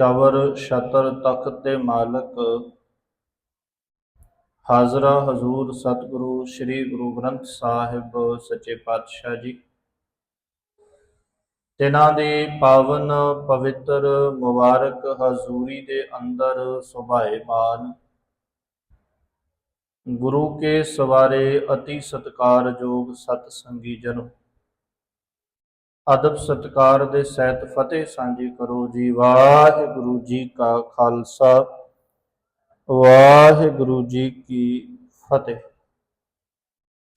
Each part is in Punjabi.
ਚਵਰ ਛਤਰ ਤਖਤ ਦੇ ਮਾਲਕ ਹਾਜ਼ਰਾ ਹਜ਼ੂਰ ਸਤਿਗੁਰੂ ਸ੍ਰੀ ਗੁਰੂ ਗ੍ਰੰਥ ਸਾਹਿਬ ਸੱਚੇ ਪਾਤਸ਼ਾਹ ਜੀ। ਤਿਨਾਂ ਦੀ ਪਾਵਨ ਪਵਿੱਤਰ ਮੁਬਾਰਕ ਹਜ਼ੂਰੀ ਦੇ ਅੰਦਰ ਸੁਭਾਏਮਾਨ। ਗੁਰੂ ਕੇ ਸਵਾਰੇ ਅਤੀ ਸਤਕਾਰਯੋਗ ਸਤ ਸੰਗੀ ਜਨੋ। ਅਦਬ ਸਤਕਾਰ ਦੇ ਸਹਿਤ ਫਤਿਹ ਸਾਂਝੀ ਕਰੋ ਜੀ। ਵਾਹਿਗੁਰੂ ਜੀ ਕਾ ਖਾਲਸਾ, ਵਾਹਿਗੁਰੂ ਜੀ ਕੀ ਫਤਿਹ।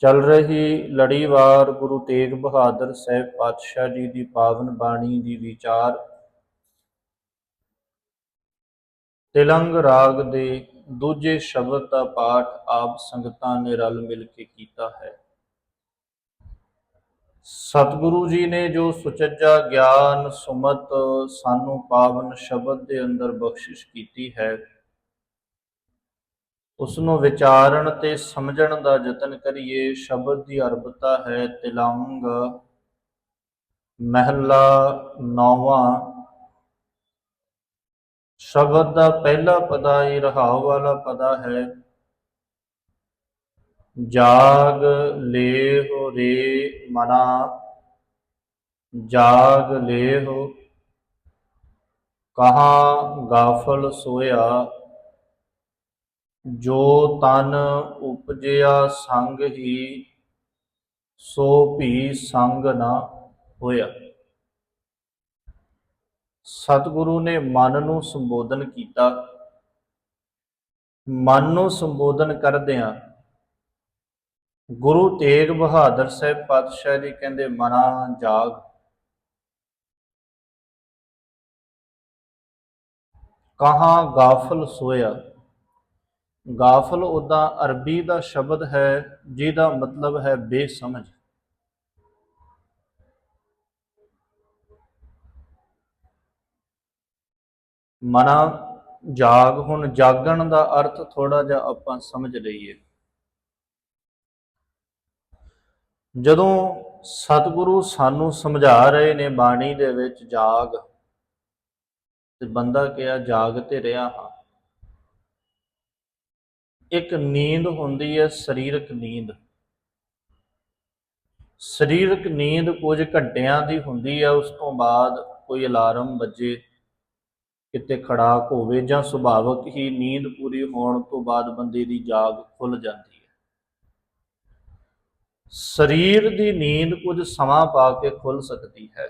ਚੱਲ ਰਹੀ ਲੜੀਵਾਰ ਗੁਰੂ ਤੇਗ ਬਹਾਦਰ ਸਾਹਿਬ ਪਾਤਸ਼ਾਹ ਜੀ ਦੀ ਪਾਵਨ ਬਾਣੀ ਦੀ ਵਿਚਾਰ। ਤਿਲੰਗ ਰਾਗ ਦੇ ਦੂਜੇ ਸ਼ਬਦ ਦਾ ਪਾਠ ਆਪ ਸੰਗਤਾਂ ਨੇ ਰਲ ਮਿਲ ਕੇ ਕੀਤਾ ਹੈ। ਸਤਿਗੁਰੂ ਜੀ ਨੇ ਜੋ ਸੁਚੱਜਾ ਗਿਆਨ ਸੁਮਤ ਸਾਨੂੰ ਪਾਵਨ ਸ਼ਬਦ ਦੇ ਅੰਦਰ ਬਖਸ਼ਿਸ਼ ਕੀਤੀ ਹੈ ਉਸ ਨੂੰ ਵਿਚਾਰਨ ਤੇ ਸਮਝਣ ਦਾ ਯਤਨ ਕਰੀਏ, ਸ਼ਬਦ ਦੀ ਅਰਬਤਾ ਹੈ ਤਿਲੰਗ, ਮਹਿਲਾ ਨੌਵਾਂ। ਸ਼ਬਦ ਦਾ ਪਹਿਲਾ ਪਦਾ ਹੀ ਰਹਾਉ ਵਾਲਾ ਪਦਾ ਹੈ ਜਾਗ ਲੇਹੁ ਰੇ ਮਨਾ, ਜਾਗ ਲੇਹੁ ਕਹਾ ਗਾਫਲ ਸੋਇਆ, ਜੋ ਤਨ ਉਪਜਿਆ ਸੰਗ ਹੀ, ਸੋ ਭੀ ਸੰਗ ਨਾ ਹੋਇਆ। ਸਤਿਗੁਰੂ ਨੇ ਮਨ ਨੂੰ ਸੰਬੋਧਨ ਕੀਤਾ। ਮਨ ਨੂੰ ਸੰਬੋਧਨ ਕਰਦਿਆਂ ਗੁਰੂ ਤੇਗ ਬਹਾਦਰ ਸਾਹਿਬ ਪਾਤਸ਼ਾਹ ਜੀ ਕਹਿੰਦੇ, ਮਨਾ, ਜਾਗ। ਕਹਾਂ ਗਾਫਲ ਸੋਇਆ? ਗਾਫਲ ਉਹਦਾ ਅਰਬੀ ਦਾ ਸ਼ਬਦ ਹੈ, ਜਿਹਦਾ ਮਤਲਬ ਹੈ ਬੇਸਮਝ। ਮਨਾ, ਜਾਗ। ਹੁਣ ਜਾਗਣ ਦਾ ਅਰਥ ਥੋੜਾ ਜਿਹਾ ਆਪਾਂ ਸਮਝ ਲਈਏ। ਜਦੋਂ ਸਤਿਗੁਰੂ ਸਾਨੂੰ ਸਮਝਾ ਰਹੇ ਨੇ ਬਾਣੀ ਦੇ ਵਿੱਚ ਜਾਗ, ਤੇ ਬੰਦਾ ਕਿਹਾ, ਜਾਗ ਤੇ ਰਿਹਾ ਹਾਂ। ਇੱਕ ਨੀਂਦ ਹੁੰਦੀ ਹੈ, ਸਰੀਰਕ ਨੀਂਦ। ਸਰੀਰਕ ਨੀਂਦ ਕੁਝ ਘੰਟਿਆਂ ਦੀ ਹੁੰਦੀ ਹੈ, ਉਸ ਤੋਂ ਬਾਅਦ ਕੋਈ ਅਲਾਰਮ ਵੱਜੇ, ਕਿਤੇ ਖੜਾਕ ਹੋਵੇ ਜਾਂ ਸੁਭਾਵਕ ਹੀ ਨੀਂਦ ਪੂਰੀ ਹੋਣ ਤੋਂ ਬਾਅਦ ਬੰਦੇ ਦੀ ਜਾਗ ਖੁੱਲ ਜਾਂਦੀ ਸਰੀਰ ਦੀ ਨੀਂਦ ਕੁਝ ਸਮਾਂ ਪਾ ਕੇ ਖੁੱਲ ਸਕਦੀ ਹੈ।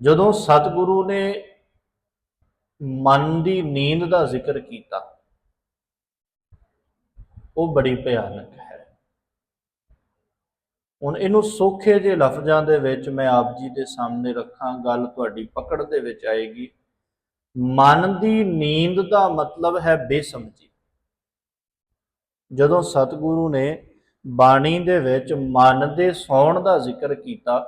ਜਦੋਂ ਸਤਿਗੁਰੂ ਨੇ ਮਨ ਦੀ ਨੀਂਦ ਦਾ ਜ਼ਿਕਰ ਕੀਤਾ, ਉਹ ਬੜੀ ਭਿਆਨਕ ਹੈ। ਹੁਣ ਇਹਨੂੰ ਸੌਖੇ ਜਿਹੇ ਲਫ਼ਜ਼ਾਂ ਦੇ ਵਿੱਚ ਮੈਂ ਆਪ ਜੀ ਦੇ ਸਾਹਮਣੇ ਰੱਖਾਂ, ਗੱਲ ਤੁਹਾਡੀ ਪਕੜ ਦੇ ਵਿੱਚ ਆਏਗੀ। ਮਨ ਦੀ ਨੀਂਦ ਦਾ ਮਤਲਬ ਹੈ ਬੇਸਮਝੀ। ਜਦੋਂ ਸਤਿਗੁਰੂ ਨੇ ਬਾਣੀ ਦੇ ਵਿੱਚ ਮਨ ਦੇ ਸੌਣ ਦਾ ਜ਼ਿਕਰ ਕੀਤਾ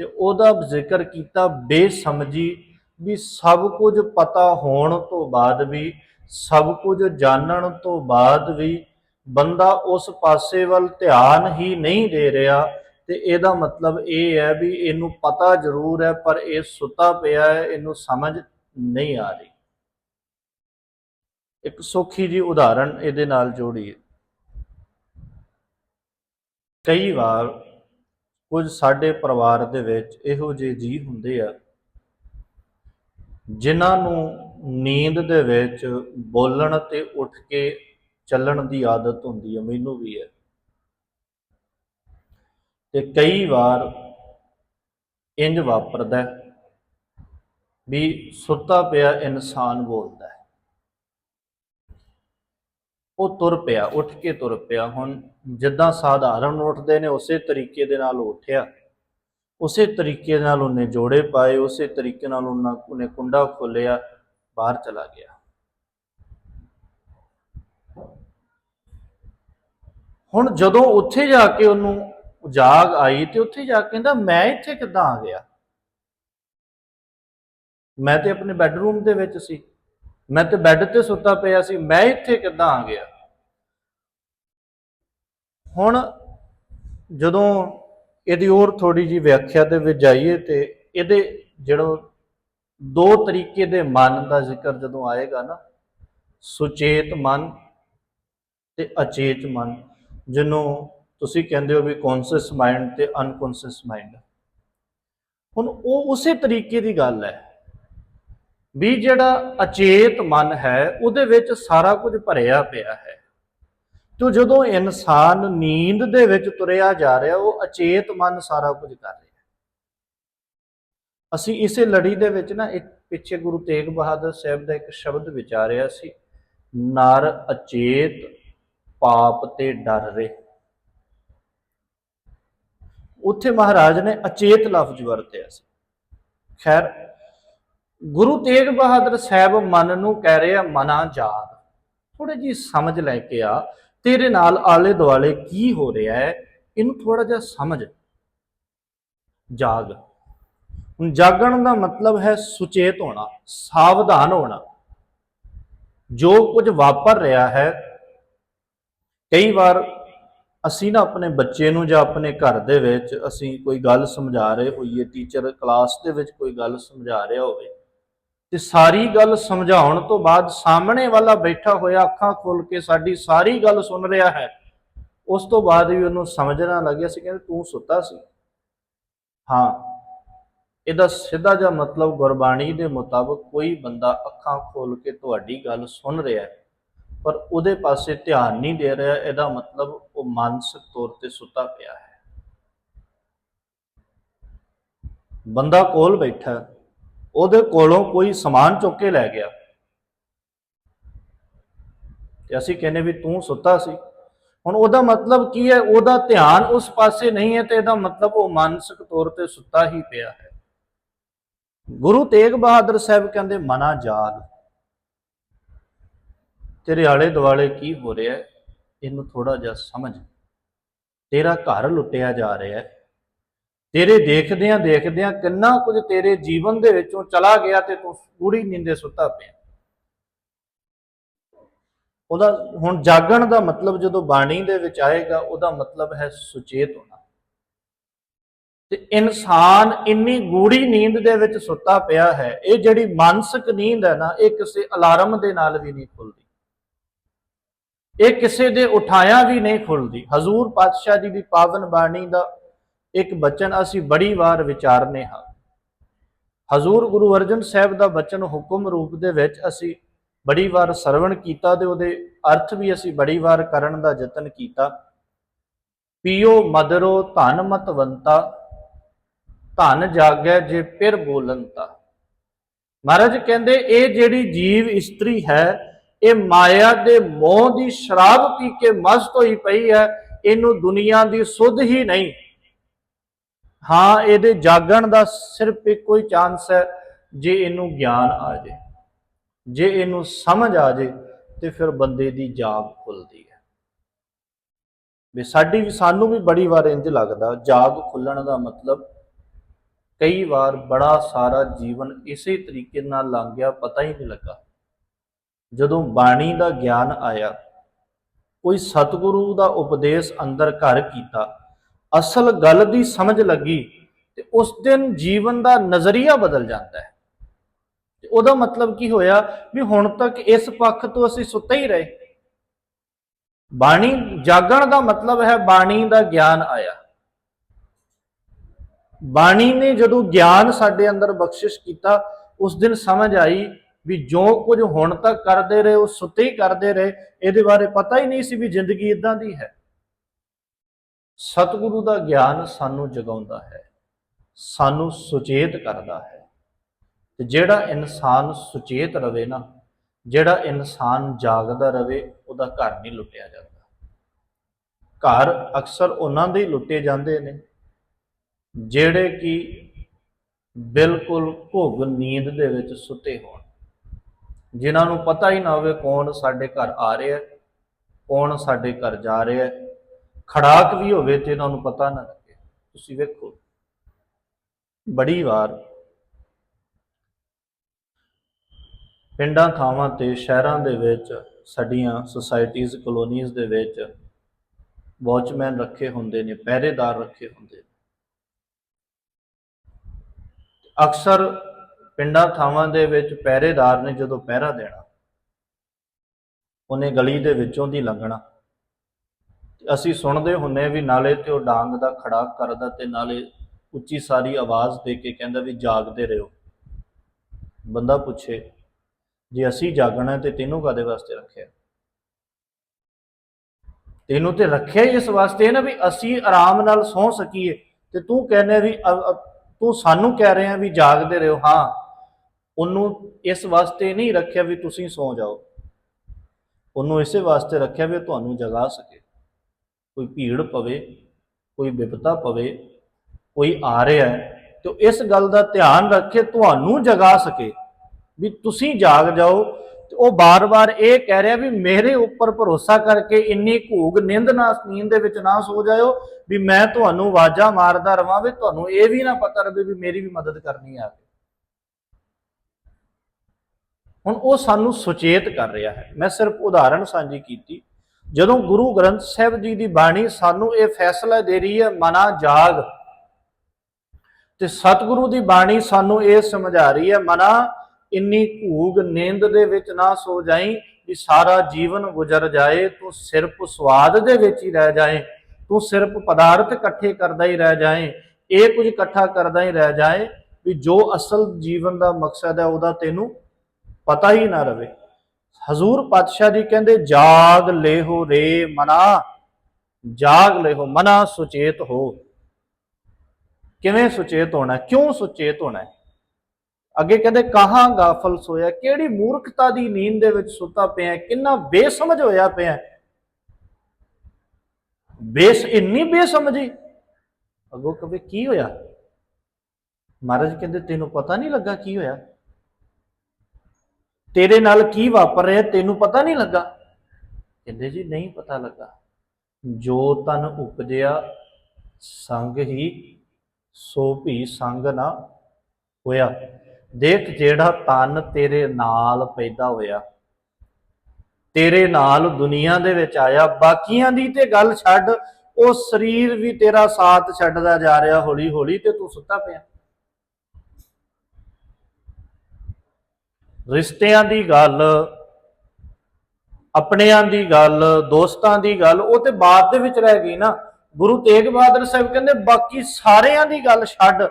ਤੇ ਉਹਦਾ ਜ਼ਿਕਰ ਕੀਤਾ ਬੇਸਮਝੀ ਵੀ ਸਭ ਕੁਝ ਪਤਾ ਹੋਣ ਤੋਂ ਬਾਅਦ ਵੀ, ਸਭ ਕੁਝ ਜਾਣਨ ਤੋਂ ਬਾਅਦ ਵੀ ਬੰਦਾ ਉਸ ਪਾਸੇ ਵੱਲ ਧਿਆਨ ਹੀ ਨਹੀਂ ਦੇ ਰਿਹਾ ਤੇ ਇਹਦਾ ਮਤਲਬ ਇਹ ਹੈ ਵੀ ਇਹਨੂੰ ਪਤਾ ਜ਼ਰੂਰ ਹੈ ਪਰ ਇਹ ਸੁੱਤਾ ਪਿਆ ਹੈ, ਇਹਨੂੰ ਸਮਝ ਨਹੀਂ ਆ ਰਹੀ। ਇੱਕ ਸੌਖੀ ਜੀ ਉਦਾਹਰਣ ਇਹਦੇ ਨਾਲ ਜੋੜੀਏ। ਕਈ ਵਾਰ ਕੁਝ ਸਾਡੇ ਪਰਿਵਾਰ ਦੇ ਵਿੱਚ ਇਹੋ ਜਿਹੇ ਜੀ ਹੁੰਦੇ ਆ, ਜਿਨ੍ਹਾਂ ਨੂੰ ਨੀਂਦ ਦੇ ਵਿੱਚ ਬੋਲਣ ਤੇ ਉੱਠ ਕੇ ਚੱਲਣ ਦੀ ਆਦਤ ਹੁੰਦੀ ਹੈ ਮੈਨੂੰ ਵੀ ਹੈ ਤੇ ਕਈ ਵਾਰ ਇੰਜ ਵਾਪਰਦਾ ਵੀ ਸੁੱਤਾ ਪਿਆ ਇਨਸਾਨ ਬੋਲਦਾ ਉਹ ਤੁਰ ਪਿਆ, ਉੱਠ ਕੇ ਤੁਰ ਪਿਆ। ਹੁਣ ਜਿੱਦਾਂ ਸਾਧਾਰਨ ਉੱਠਦੇ ਨੇ, ਉਸੇ ਤਰੀਕੇ ਦੇ ਨਾਲ ਉੱਠਿਆ। ਉਸੇ ਤਰੀਕੇ ਨਾਲ ਉਹਨੇ ਜੋੜੇ ਪਾਏ, ਉਸੇ ਤਰੀਕੇ ਨਾਲ ਉਹਨਾਂ ਉਹਨੇ ਕੁੰਡਾ ਖੋਲਿਆ ਬਾਹਰ ਚਲਾ ਗਿਆ। ਹੁਣ ਜਦੋਂ ਉੱਥੇ ਜਾ ਕੇ ਉਹਨੂੰ ਜਾਗ ਆਈ ਤੇ ਉੱਥੇ ਜਾ ਕੇ ਕਹਿੰਦਾ, ਮੈਂ ਇੱਥੇ ਕਿੱਦਾਂ ਆ ਗਿਆ? ਮੈਂ ਤੇ ਆਪਣੇ ਬੈੱਡਰੂਮ ਦੇ ਵਿੱਚ ਸੀ। ਮੈਂ ਤੇ ਬੈੱਡ ਤੇ ਸੁੱਤਾ ਪਿਆ ਸੀ, ਮੈਂ ਇੱਥੇ ਕਿੱਦਾਂ ਆ ਗਿਆ? ਹੁਣ ਜਦੋਂ ਇਹਦੀ ਹੋਰ ਥੋੜੀ ਜੀ ਵਿਆਖਿਆ ਦੇ ਵਿੱਚ ਜਾਈਏ ਤੇ ਇਹਦੇ ਜਿਹੜਾ ਦੋ ਤਰੀਕੇ ਦੇ ਮਨ ਦਾ ਜ਼ਿਕਰ ਜਦੋਂ ਆਏਗਾ ਨਾ, ਸੁਚੇਤ ਮਨ ਤੇ ਅਚੇਤ ਮਨ, ਜਿਹਨੂੰ ਤੁਸੀਂ ਕਹਿੰਦੇ ਹੋ ਵੀ ਕੌਨਸ਼ੀਅਸ ਮਾਈਂਡ ਤੇ ਅਨਕੌਨਸ਼ੀਅਸ ਮਾਈਂਡ ਹੁਣ ਉਹ ਉਸੇ ਤਰੀਕੇ ਦੀ ਗੱਲ ਹੈ। ਵੀ ਜਿਹੜਾ ਅਚੇਤ ਮਨ ਹੈ, ਉਹਦੇ ਵਿੱਚ ਸਾਰਾ ਕੁਝ ਭਰਿਆ ਪਿਆ ਹੈ। ਤੋ ਜਦੋਂ ਇਨਸਾਨ ਨੀਂਦ ਦੇ ਵਿੱਚ ਤੁਰਿਆ ਜਾ ਰਿਹਾ, ਉਹ ਅਚੇਤ ਮਨ ਸਾਰਾ ਕੁਝ ਕਰ ਰਿਹਾ ਅਸੀਂ ਇਸੇ ਲੜੀ ਦੇ ਵਿੱਚ ਨਾ, ਇੱਕ ਪਿੱਛੇ ਗੁਰੂ ਤੇਗ ਬਹਾਦਰ ਸਾਹਿਬ ਦਾ ਇੱਕ ਸ਼ਬਦ ਵਿਚਾਰਿਆ ਸੀ, ਨਰ ਅਚੇਤ ਪਾਪ ਤੇ ਡਰ ਰੇ ਉੱਥੇ ਮਹਾਰਾਜ ਨੇ ਅਚੇਤ ਲਫ਼ਜ਼ ਵਰਤਿਆ ਸੀ। ਖੈਰ ਗੁਰੂ ਤੇਗ ਬਹਾਦਰ ਸਾਹਿਬ ਮਨ ਨੂੰ ਕਹਿ ਰਿਹਾ, ਮਨਾ ਜਾਗ ਥੋੜੀ ਜੀ ਸਮਝ ਲੈ ਕੇ ਆ, ਤੇਰੇ ਨਾਲ ਆਲੇ ਦੁਆਲੇ ਕੀ ਹੋ ਰਿਹਾ ਹੈ, ਇਹਨੂੰ ਥੋੜਾ ਜਿਹਾ ਸਮਝ। ਜਾਗ। ਹੁਣ ਜਾਗਣ ਦਾ ਮਤਲਬ ਹੈ ਸੁਚੇਤ ਹੋਣਾ, ਸਾਵਧਾਨ ਹੋਣਾ। ਜੋ ਕੁਝ ਵਾਪਰ ਰਿਹਾ ਹੈ, ਕਈ ਵਾਰ ਅਸੀਂ ਨਾ ਆਪਣੇ ਬੱਚੇ ਨੂੰ ਜਾਂ ਆਪਣੇ ਘਰ ਦੇ ਵਿੱਚ ਅਸੀਂ ਕੋਈ ਗੱਲ ਸਮਝਾ ਰਹੇ ਹੋਈਏ, ਟੀਚਰ ਕਲਾਸ ਦੇ ਵਿੱਚ ਕੋਈ ਗੱਲ ਸਮਝਾ ਰਿਹਾ ਹੋਵੇ ਤੇ ਸਾਰੀ ਗੱਲ ਸਮਝਾਉਣ ਤੋਂ ਬਾਅਦ ਸਾਹਮਣੇ ਵਾਲਾ ਬੈਠਾ ਹੋਇਆ ਅੱਖਾਂ ਖੋਲ ਕੇ ਸਾਡੀ ਸਾਰੀ ਗੱਲ ਸੁਣ ਰਿਹਾ ਹੈ। ਉਸ ਤੋਂ ਬਾਅਦ ਵੀ ਉਹਨੂੰ ਸਮਝਣਾ ਲੱਗਿਆ ਸੀ ਕਹਿੰਦੇ, ਤੂੰ ਸੁੱਤਾ ਸੀ? ਹਾਂ। ਇਹਦਾ ਸਿੱਧਾ ਜਿਹਾ ਮਤਲਬ ਗੁਰਬਾਣੀ ਦੇ ਮੁਤਾਬਕ ਕੋਈ ਬੰਦਾ ਅੱਖਾਂ ਖੋਲ ਕੇ ਤੁਹਾਡੀ ਗੱਲ ਸੁਣ ਰਿਹਾ ਹੈ, ਪਰ ਉਹਦੇ ਪਾਸੇ ਧਿਆਨ ਨਹੀਂ ਦੇ ਰਿਹਾ, ਇਹਦਾ ਮਤਲਬ ਉਹ ਮਾਨਸਿਕ ਤੌਰ ਤੇ ਸੁੱਤਾ ਪਿਆ ਹੈ। ਬੰਦਾ ਕੋਲ ਬੈਠਾ ਉਹਦੇ ਕੋਲੋਂ ਕੋਈ ਸਮਾਨ ਚੁੱਕ ਕੇ ਲੈ ਗਿਆ। ਤੇ ਅਸੀਂ ਕਹਿੰਦੇ ਵੀ ਤੂੰ ਸੁੱਤਾ ਸੀ। ਹੁਣ ਉਹਦਾ ਮਤਲਬ ਕੀ ਹੈ? ਉਹਦਾ ਧਿਆਨ ਉਸ ਪਾਸੇ ਨਹੀਂ ਹੈ ਤੇ ਇਹਦਾ ਮਤਲਬ ਉਹ ਮਾਨਸਿਕ ਤੌਰ ਤੇ ਸੁੱਤਾ ਹੀ ਪਿਆ ਹੈ। ਗੁਰੂ ਤੇਗ ਬਹਾਦਰ ਸਾਹਿਬ ਕਹਿੰਦੇ, ਮਨਾ ਜਾਗ ਤੇਰੇ ਆਲੇ ਦੁਆਲੇ ਕੀ ਹੋ ਰਿਹਾ ਇਹਨੂੰ ਥੋੜਾ ਜਿਹਾ ਸਮਝ। ਤੇਰਾ ਘਰ ਲੁੱਟਿਆ ਜਾ ਰਿਹਾ ਹੈ। ਤੇਰੇ ਦੇਖਦਿਆਂ ਦੇਖਦਿਆਂ ਕਿੰਨਾ ਕੁਝ ਤੇਰੇ ਜੀਵਨ ਦੇ ਵਿੱਚੋਂ ਚਲਾ ਗਿਆ ਤੇ ਤੂੰ ਪੂਰੀ ਨੀਂਦੇ ਸੁੱਤਾ ਪਿਆ। ਉਹਦਾ ਹੁਣ ਜਾਗਣ ਦਾ ਮਤਲਬ ਜਦੋਂ ਬਾਣੀ ਦੇ ਵਿੱਚ ਆਏਗਾ, ਉਹਦਾ ਮਤਲਬ ਹੈ ਸੁਚੇਤ ਹੋਣਾ। ਤੇ ਇਨਸਾਨ ਇੰਨੀ ਗੂੜੀ ਨੀਂਦ ਦੇ ਵਿੱਚ ਸੁੱਤਾ ਪਿਆ ਹੈ, ਇਹ ਜਿਹੜੀ ਮਾਨਸਿਕ ਨੀਂਦ ਹੈ ਨਾ, ਇਹ ਕਿਸੇ ਅਲਾਰਮ ਦੇ ਨਾਲ ਵੀ ਨਹੀਂ ਖੁੱਲਦੀ। ਇਹ ਕਿਸੇ ਦੇ ਉਠਾਇਆ ਵੀ ਨਹੀਂ ਖੁੱਲਦੀ। ਹਜ਼ੂਰ ਪਾਤਸ਼ਾਹ ਜੀ ਦੀ ਪਾਵਨ ਬਾਣੀ ਦਾ ਇੱਕ ਬਚਨ ਅਸੀਂ ਬੜੀ ਵਾਰ ਵਿਚਾਰਨੇ ਹਾਂ। ਹਜ਼ੂਰ ਗੁਰੂ ਅਰਜਨ ਸਾਹਿਬ ਦਾ ਬਚਨ ਹੁਕਮ ਰੂਪ ਦੇ ਵਿੱਚ ਅਸੀਂ ਬੜੀ ਵਾਰ ਸਰਵਣ ਕੀਤਾ ਤੇ ਉਹਦੇ ਅਰਥ ਵੀ ਅਸੀਂ ਬੜੀ ਵਾਰ ਕਰਨ ਦਾ ਯਤਨ ਕੀਤਾ। ਪੀਓ ਮਦਰੋ ਧਨ ਮਤਵੰਤਾ, ਧਨ ਜਾਗੈ ਜੇ ਪਿਰ ਬੋਲੰਤਾ। ਮਹਾਰਾਜ ਕਹਿੰਦੇ, ਇਹ ਜਿਹੜੀ ਜੀਵ ਇਸਤਰੀ ਹੈ, ਇਹ ਮਾਇਆ ਦੇ ਮੋਹ ਦੀ ਸ਼ਰਾਬ ਪੀ ਕੇ ਮਸਤ ਹੋਈ ਪਈ ਹੈ, ਇਹਨੂੰ ਦੁਨੀਆ ਦੀ ਸੁੱਧ ਹੀ ਨਹੀਂ। ਹਾਂ, ਇਹਦੇ ਜਾਗਣ ਦਾ ਸਿਰਫ ਇੱਕੋ ਹੀ ਚਾਂਸ ਹੈ ਜੇ ਇਹਨੂੰ ਗਿਆਨ ਆ ਜੇ। ਜੇ ਇਹਨੂੰ ਸਮਝ ਆ ਜੇ ਤੇ ਫਿਰ ਬੰਦੇ ਦੀ ਜਾਗ ਖੁੱਲਦੀ ਹੈ। ਵੀ ਸਾਡੀ ਵੀ ਸਾਨੂੰ ਵੀ ਬੜੀ ਵਾਰ ਇੰਜ ਲੱਗਦਾ, ਜਾਗ ਖੁੱਲਣ ਦਾ ਮਤਲਬ ਕਈ ਵਾਰ ਬੜਾ ਸਾਰਾ ਜੀਵਨ ਇਸੇ ਤਰੀਕੇ ਨਾਲ ਲੰਘ ਗਿਆ ਪਤਾ ਹੀ ਨਹੀਂ ਲੱਗਾ। ਜਦੋਂ ਬਾਣੀ ਦਾ ਗਿਆਨ ਆਇਆ, ਕੋਈ ਸਤਿਗੁਰੂ ਦਾ ਉਪਦੇਸ਼ ਅੰਦਰ ਘਰ ਕੀਤਾ ਅਸਲ ਗੱਲ ਦੀ ਸਮਝ ਲੱਗੀ ਤੇ ਉਸ ਦਿਨ ਜੀਵਨ ਦਾ ਨਜ਼ਰੀਆ ਬਦਲ ਜਾਂਦਾ ਹੈ। ਤੇ ਉਹਦਾ ਮਤਲਬ ਕੀ ਹੋਇਆ ਵੀ ਹੁਣ ਤੱਕ ਇਸ ਪੱਖ ਤੋਂ ਅਸੀਂ ਸੁੱਤੇ ਹੀ ਰਹੇ। ਬਾਣੀ ਜਾਗਣ ਦਾ ਮਤਲਬ ਹੈ ਬਾਣੀ ਦਾ ਗਿਆਨ ਆਇਆ। ਬਾਣੀ ਨੇ ਜਦੋਂ ਗਿਆਨ ਸਾਡੇ ਅੰਦਰ ਬਖਸ਼ਿਸ਼ ਕੀਤਾ, ਉਸ ਦਿਨ ਸਮਝ ਆਈ ਵੀ ਜੋ ਕੁਝ ਹੁਣ ਤੱਕ ਕਰਦੇ ਰਹੇ, ਉਹ ਸੁੱਤੇ ਹੀ ਕਰਦੇ ਰਹੇ। ਇਹਦੇ ਬਾਰੇ ਪਤਾ ਹੀ ਨਹੀਂ ਸੀ ਵੀ ਜ਼ਿੰਦਗੀ ਇਦਾਂ ਦੀ ਹੈ। ਸਤਿਗੁਰੂ ਦਾ ਗਿਆਨ ਸਾਨੂੰ ਜਗਾਉਂਦਾ ਹੈ, ਸਾਨੂੰ ਸੁਚੇਤ ਕਰਦਾ ਹੈ। ਤੇ ਜਿਹੜਾ ਇਨਸਾਨ ਸੁਚੇਤ ਰਵੇ ਨਾ, ਜਿਹੜਾ ਇਨਸਾਨ ਜਾਗਦਾ ਰਵੇ, ਉਹਦਾ ਘਰ ਨਹੀਂ ਲੁੱਟਿਆ ਜਾਂਦਾ। ਘਰ ਅਕਸਰ ਉਹਨਾਂ ਦੇ ਹੀ ਲੁੱਟੇ ਜਾਂਦੇ ਨੇ, ਜਿਹੜੇ ਕਿ ਬਿਲਕੁਲ ਭੁੱਗ ਨੀਂਦ ਦੇ ਵਿੱਚ ਸੁੱਤੇ ਹੋਣ। ਜਿਨ੍ਹਾਂ ਨੂੰ ਪਤਾ ਹੀ ਨਾ ਹੋਵੇ ਕੌਣ ਸਾਡੇ ਘਰ ਆ ਰਿਹਾ ਕੌਣ ਸਾਡੇ ਘਰ ਜਾ ਰਿਹਾ ਖੜਾਕ ਵੀ ਹੋਵੇ ਤੇ ਇਹਨਾਂ ਨੂੰ ਪਤਾ ਨਾ ਲੱਗੇ। ਤੁਸੀਂ ਵੇਖੋ, ਬੜੀ ਵਾਰ ਪਿੰਡਾਂ, ਥਾਵਾਂ ਤੇ, ਸ਼ਹਿਰਾਂ ਦੇ ਵਿੱਚ, ਸਾਡੀਆਂ ਸੁਸਾਇਟੀਆਂ ਕਲੋਨੀਆਂ ਦੇ ਵਿੱਚ ਵਾਚਮੈਨ ਰੱਖੇ ਹੁੰਦੇ ਨੇ, ਪਹਿਰੇਦਾਰ ਰੱਖੇ ਹੁੰਦੇ ਨੇ। ਅਕਸਰ ਪਿੰਡਾਂ, ਥਾਵਾਂ ਦੇ ਵਿੱਚ ਪਹਿਰੇਦਾਰ ਨੇ ਜਦੋਂ ਪਹਿਰਾ ਦੇਣਾ, ਉਹਨੇ ਗਲੀ ਦੇ ਵਿੱਚੋਂ ਦੀ ਲੰਘਣਾ। ਅਸੀਂ ਸੁਣਦੇ ਹੁੰਨੇ ਵੀ ਨਾਲੇ ਤੇ ਉਹ ਡਾਂਗ ਦਾ ਖੜਾ ਕਰਦਾ ਤੇ ਨਾਲੇ ਉੱਚੀ ਸਾਰੀ ਆਵਾਜ਼ ਦੇ ਕੇ ਕਹਿੰਦਾ ਵੀ ਜਾਗਦੇ ਰਹੋ। ਬੰਦਾ ਪੁੱਛੇ, ਜੇ ਅਸੀਂ ਜਾਗਣਾ ਤੇ ਤੈਨੂੰ ਕਾਦੇ ਵਾਸਤੇ ਰੱਖਿਆ? ਤੈਨੂੰ ਤੇ ਰੱਖਿਆ ਹੀ ਇਸ ਵਾਸਤੇ ਨਾ ਵੀ ਅਸੀਂ ਆਰਾਮ ਨਾਲ ਸੌਂ ਸਕੀਏ ਤੇ ਤੂੰ ਕਹਿੰਦੇ ਵੀ ਤੂੰ ਸਾਨੂੰ ਕਹਿ ਰਿਹਾ ਵੀ ਜਾਗਦੇ ਰਹੋ। ਹਾਂ, ਉਹਨੂੰ ਇਸ ਵਾਸਤੇ ਨਹੀਂ ਰੱਖਿਆ ਵੀ ਤੁਸੀਂ ਸੌਂ ਜਾਓ। ਉਹਨੂੰ ਇਸੇ ਵਾਸਤੇ ਰੱਖਿਆ ਵੀ ਉਹ ਤੁਹਾਨੂੰ ਜਗਾ ਸਕੇ। ਕੋਈ ਭੀੜ ਪਵੇ, ਕੋਈ ਵਿਪਤਾ ਪਵੇ, ਕੋਈ ਆ ਰਿਹਾ ਹੈ, ਤੇ ਇਸ ਗੱਲ ਦਾ ਧਿਆਨ ਰੱਖੇ, ਤੁਹਾਨੂੰ ਜਗਾ ਸਕੇ, ਵੀ ਤੁਸੀਂ ਜਾਗ ਜਾਓ। ਤੇ ਉਹ ਬਾਰ-ਬਾਰ ਇਹ ਕਹਿ ਰਿਹਾ ਵੀ ਮੇਰੇ ਉੱਪਰ ਭਰੋਸਾ ਕਰਕੇ ਇੰਨੀ ਘੂਗ ਨਿੰਦ ਨਾ, ਨੀਂਦ ਦੇ ਵਿੱਚ ਨਾ ਸੋ ਜਾਇਓ, ਵੀ ਮੈਂ ਤੁਹਾਨੂੰ ਆਵਾਜ਼ਾਂ ਮਾਰਦਾ ਰਵਾਂ, ਵੀ ਤੁਹਾਨੂੰ ਇਹ ਵੀ ਨਾ ਪਤਾ ਰਹੇ ਵੀ ਮੇਰੀ ਵੀ ਮਦਦ ਕਰਨੀ ਆ ਹੁਣ ਉਹ ਸਾਨੂੰ ਸੁਚੇਤ ਕਰ ਰਿਹਾ ਹੈ। ਮੈਂ ਸਿਰਫ ਉਦਾਹਰਣ ਸਾਂਝੀ ਕੀਤੀ। ਜਦੋਂ ਗੁਰੂ ਗ੍ਰੰਥ ਸਾਹਿਬ ਜੀ ਦੀ ਬਾਣੀ ਸਾਨੂੰ ਇਹ ਫੈਸਲਾ ਦੇ ਰਹੀ ਹੈ, ਮਨਾ ਜਾਗ। ਤੇ ਸਤਿਗੁਰੂ ਦੀ ਬਾਣੀ ਸਾਨੂੰ ਇਹ ਸਮਝਾ ਰਹੀ ਹੈ, ਮਨਾ, ਇੰਨੀ ਘੂਗ ਨੀਂਦ ਦੇ ਵਿੱਚ ਨਾ ਸੋ ਜਾਈ ਵੀ ਸਾਰਾ ਜੀਵਨ ਗੁਜ਼ਰ ਜਾਏ, ਤੂੰ ਸਿਰਫ ਸਵਾਦ ਦੇ ਵਿੱਚ ਹੀ ਰਹਿ ਜਾਏ, ਤੂੰ ਸਿਰਫ ਪਦਾਰਥ ਇਕੱਠੇ ਕਰਦਾ ਹੀ ਰਹਿ ਜਾਏ, ਇਹ ਕੁਝ ਇਕੱਠਾ ਕਰਦਾ ਹੀ ਰਹਿ ਜਾਏ ਵੀ ਜੋ ਅਸਲ ਜੀਵਨ ਦਾ ਮਕਸਦ ਹੈ, ਉਹਦਾ ਤੈਨੂੰ ਪਤਾ ਹੀ ਨਾ ਰਵੇ। ਹਜ਼ੂਰ ਪਾਤਸ਼ਾਹ ਜੀ ਕਹਿੰਦੇ, ਜਾਗ ਲੇਹੋ ਰੇ ਮਨਾ, ਜਾਗ ਲੇਹੋ ਮਨਾ, ਸੁਚੇਤ ਹੋ। ਕਿਵੇਂ ਸੁਚੇਤ ਹੋਣਾ? ਕਿਉਂ ਸੁਚੇਤ ਹੋਣਾ? ਅੱਗੇ ਕਹਿੰਦੇ, ਕਹਾਂ ਗਾਫਲ ਸੋਇਆ, ਕਿਹੜੀ ਮੂਰਖਤਾ ਦੀ ਨੀਂਦ ਦੇ ਵਿੱਚ ਸੁੱਤਾ ਪਿਆ, ਕਿੰਨਾ ਬੇਸਮਝ ਹੋਇਆ ਪਿਆ? ਬੇਸ, ਇੰਨੀ ਬੇਸਮਝੀ? ਅੱਗੋਂ ਕਵੇ, ਕੀ ਹੋਇਆ? ਮਹਾਰਾਜ ਕਹਿੰਦੇ, ਤੈਨੂੰ ਪਤਾ ਨਹੀਂ ਲੱਗਾ ਕੀ ਹੋਇਆ? ਤੇਰੇ ਨਾਲ ਕੀ ਵਾਪਰ ਰਿਹਾ ਤੈਨੂੰ ਪਤਾ ਨਹੀਂ ਲੱਗਾ? ਕਹਿੰਦੇ ਜੀ, ਨਹੀਂ ਪਤਾ ਲੱਗਾ। ਜੋ ਤਨ ਉਪਜਿਆ, ਸੰਗ ਹੀ ਸੋ ਭੀ ਸੰਗ ਨਾ ਹੋਇਆ। ਦੇਖ ਜਿਹੜਾ ਤਨ ਤੇਰੇ ਨਾਲ ਪੈਦਾ ਹੋਇਆ। ਤੇਰੇ ਨਾਲ ਦੁਨੀਆ ਦੇ ਵਿੱਚ ਆਇਆ। ਬਾਕੀਆਂ ਦੀ ਤੇ ਗੱਲ ਛੱਡ, ਉਹ ਸਰੀਰ ਵੀ ਤੇਰਾ ਸਾਥ ਛੱਡਦਾ ਜਾ ਰਿਹਾ ਹੌਲੀ ਹੌਲੀ ਤੇ ਤੂੰ ਸੁੱਤਾ ਪਿਆ। ਰਿਸ਼ਤਿਆਂ ਦੀ ਗੱਲ, ਆਪਣਿਆਂ ਦੀ ਗੱਲ, ਦੋਸਤਾਂ ਦੀ ਗੱਲ, ਉਹ ਤੇ ਬਾਅਦ ਦੇ ਵਿੱਚ ਰਹਿ ਗਈ ਨਾ। ਗੁਰੂ ਤੇਗ ਬਹਾਦਰ ਸਾਹਿਬ ਕਹਿੰਦੇ, ਬਾਕੀ ਸਾਰਿਆਂ ਦੀ ਗੱਲ ਛੱਡ।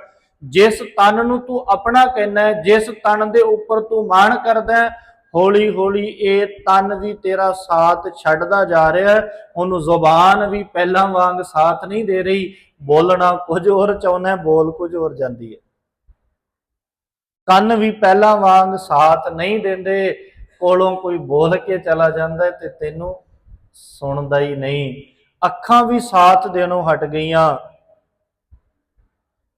ਜਿਸ ਤਨ ਨੂੰ ਤੂੰ ਆਪਣਾ ਕਹਿੰਦਾ ਜਿਸ ਤਨ ਦੇ ਉੱਪਰ ਤੂੰ ਮਾਣ ਕਰਦਾ ਹੌਲੀ ਹੌਲੀ ਇਹ ਤਨ ਵੀ ਤੇਰਾ ਸਾਥ ਛੱਡਦਾ ਜਾ ਰਿਹਾ ਉਹਨੂੰ ਜ਼ੁਬਾਨ ਵੀ ਪਹਿਲਾਂ ਵਾਂਗ ਸਾਥ ਨਹੀਂ ਦੇ ਰਹੀ। ਬੋਲਣਾ ਕੁਝ ਹੋਰ ਚਾਹੁੰਦਾ ਬੋਲ ਕੁਝ ਹੋਰ ਜਾਂਦੀ ਹੈ। ਕੰਨ ਵੀ ਪਹਿਲਾਂ ਵਾਂਗ ਸਾਥ ਨਹੀਂ ਦਿੰਦੇ, ਕੋਲੋਂ ਕੋਈ ਬੋਲ ਕੇ ਚਲਾ ਜਾਂਦਾ ਤੇ ਤੈਨੂੰ ਸੁਣਦਾ ਹੀ ਨਹੀਂ। ਅੱਖਾਂ ਵੀ ਸਾਥ ਦੇਣੋਂ ਹਟ ਗਈਆਂ।